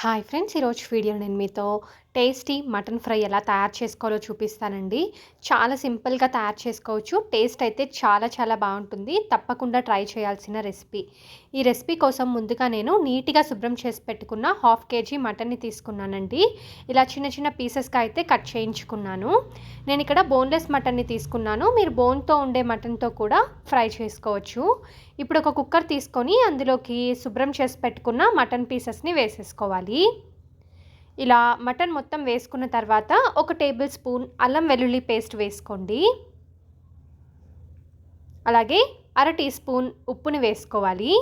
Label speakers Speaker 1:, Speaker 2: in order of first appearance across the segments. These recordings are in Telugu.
Speaker 1: హాయ్ ఫ్రెండ్స్ ఈరోజు వీడియో నేను మీతో టేస్టీ మటన్ ఫ్రై ఎలా తయారు చేసుకోవాలో చూపిస్తానండి. చాలా సింపుల్గా తయారు చేసుకోవచ్చు. టేస్ట్ అయితే చాలా చాలా బాగుంటుంది. తప్పకుండా ట్రై చేయాల్సిన రెసిపీ. ఈ రెసిపీ కోసం ముందుగా నేను నీట్గా శుభ్రం చేసి పెట్టుకున్న హాఫ్ కేజీ మటన్ని తీసుకున్నానండి. ఇలా చిన్న చిన్న పీసెస్గా అయితే కట్ చేయించుకున్నాను. నేను ఇక్కడ బోన్లెస్ మటన్ని తీసుకున్నాను. మీరు బోన్తో ఉండే మటన్తో కూడా ఫ్రై చేసుకోవచ్చు. ఇప్పుడు ఒక కుక్కర్ తీసుకొని అందులోకి శుభ్రం చేసి పెట్టుకున్న మటన్ పీసెస్ని వేసేసుకోవాలి. ఇలా మటన్ మొత్తం వేసుకున్న తర్వాత ఒక టేబుల్ స్పూన్ అల్లం వెల్లుల్లి పేస్ట్ వేసుకోండి. అలాగే అర టీ స్పూన్ ఉప్పుని వేసుకోవాలి.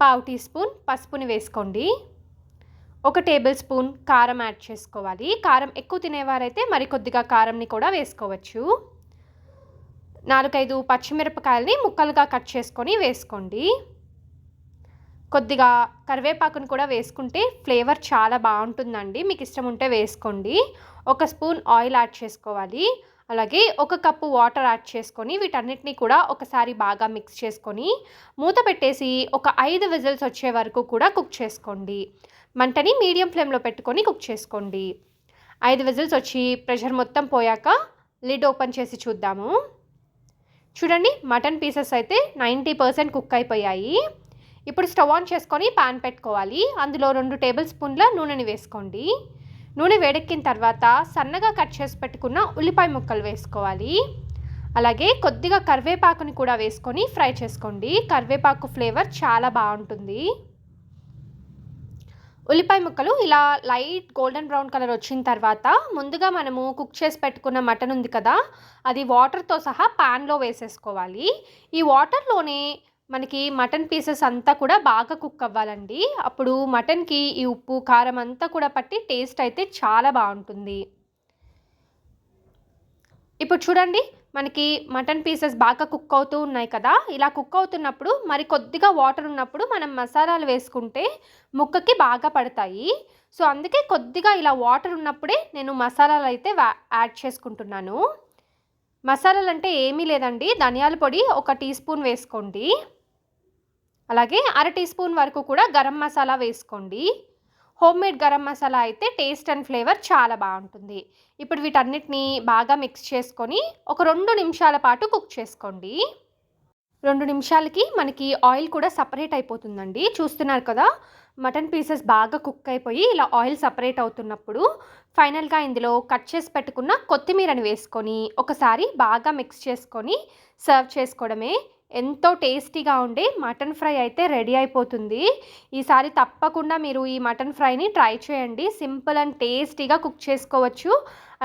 Speaker 1: పావు టీ స్పూన్ పసుపుని వేసుకోండి. ఒక టేబుల్ స్పూన్ కారం యాడ్ చేసుకోవాలి. కారం ఎక్కువ తినేవారైతే మరికొద్దిగా కారంని కూడా వేసుకోవచ్చు. నాలుగైదు పచ్చిమిరపకాయలని ముక్కలుగా కట్ చేసుకొని వేసుకోండి. కొద్దిగా కరివేపాకును కూడా వేసుకుంటే ఫ్లేవర్ చాలా బాగుంటుందండి. మీకు ఇష్టం ఉంటే వేసుకోండి. ఒక స్పూన్ ఆయిల్ యాడ్ చేసుకోవాలి. అలాగే ఒక కప్పు వాటర్ యాడ్ చేసుకొని వీటన్నిటిని కూడా ఒకసారి బాగా మిక్స్ చేసుకొని మూత పెట్టేసి ఒక ఐదు విజిల్స్ వచ్చే వరకు కూడా కుక్ చేసుకోండి. మంటని మీడియం ఫ్లేమ్లో పెట్టుకొని కుక్ చేసుకోండి. ఐదు విజిల్స్ వచ్చి ప్రెషర్ మొత్తం పోయాక లిడ్ ఓపెన్ చేసి చూద్దాము. చూడండి మటన్ పీసెస్ అయితే నైంటీ పర్సెంట్ కుక్ అయిపోయాయి. ఇప్పుడు స్టవ్ ఆన్ చేసుకొని పాన్ పెట్టుకోవాలి. అందులో రెండు టేబుల్ స్పూన్ల నూనెని వేసుకోండి. నూనె వేడెక్కిన తర్వాత సన్నగా కట్ చేసి పెట్టుకున్న ఉల్లిపాయ ముక్కలు వేసుకోవాలి. అలాగే కొద్దిగా కరివేపాకుని కూడా వేసుకొని ఫ్రై చేసుకోండి. కరివేపాకు ఫ్లేవర్ చాలా బాగుంటుంది. ఉల్లిపాయ ముక్కలు ఇలా లైట్ గోల్డెన్ బ్రౌన్ కలర్ వచ్చిన తర్వాత ముందుగా మనము కుక్ చేసి పెట్టుకున్న మటన్ ఉంది కదా అది వాటర్తో సహా ప్యాన్లో వేసేసుకోవాలి. ఈ వాటర్లోనే మనకి మటన్ పీసెస్ అంతా కూడా బాగా కుక్ అవ్వాలండి. అప్పుడు మటన్కి ఈ ఉప్పు కారం అంతా కూడా పట్టి టేస్ట్ అయితే చాలా బాగుంటుంది. ఇప్పుడు చూడండి మనకి మటన్ పీసెస్ బాగా కుక్ అవుతూ ఉన్నాయి కదా. ఇలా కుక్ అవుతున్నప్పుడు మరి కొద్దిగా వాటర్ ఉన్నప్పుడు మనం మసాలాలు వేసుకుంటే ముక్కకి బాగా పడతాయి. సో అందుకే కొద్దిగా ఇలా వాటర్ ఉన్నప్పుడే నేను మసాలాలు అయితే యాడ్ చేసుకుంటున్నాను. మసాలాలు అంటే ఏమీ లేదండి. ధనియాల పొడి ఒక టీ స్పూన్ వేసుకోండి. అలాగే అర టీ స్పూన్ వరకు కూడా గరం మసాలా వేసుకోండి. హోమ్ మేడ్ గరం మసాలా అయితే టేస్ట్ అండ్ ఫ్లేవర్ చాలా బాగుంటుంది. ఇప్పుడు వీటన్నిటిని బాగా మిక్స్ చేసుకొని ఒక రెండు నిమిషాల పాటు కుక్ చేసుకోండి. రెండు నిమిషాలకి మనకి ఆయిల్ కూడా సపరేట్ అయిపోతుందండి. చూస్తున్నారు కదా మటన్ పీసెస్ బాగా కుక్ అయిపోయి ఇలా ఆయిల్ సపరేట్ అవుతున్నప్పుడు ఫైనల్గా ఇందులో కట్ చేసి పెట్టుకున్న కొత్తిమీరని వేసుకొని ఒకసారి బాగా మిక్స్ చేసుకొని సర్వ్ చేసుకోవడమే. ఎంతో టేస్టీగా ఉండే మటన్ ఫ్రై అయితే రెడీ అయిపోతుంది. ఈసారి తప్పకుండా మీరు ఈ మటన్ ఫ్రైని ట్రై చేయండి. సింపుల్ అండ్ టేస్టీగా కుక్ చేసుకోవచ్చు.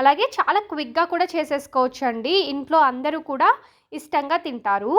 Speaker 1: అలాగే చాలా క్విక్గా కూడా చేసేసుకోవచ్చు అండి ఇంట్లో అందరూ కూడా ఇష్టంగా తింటారు.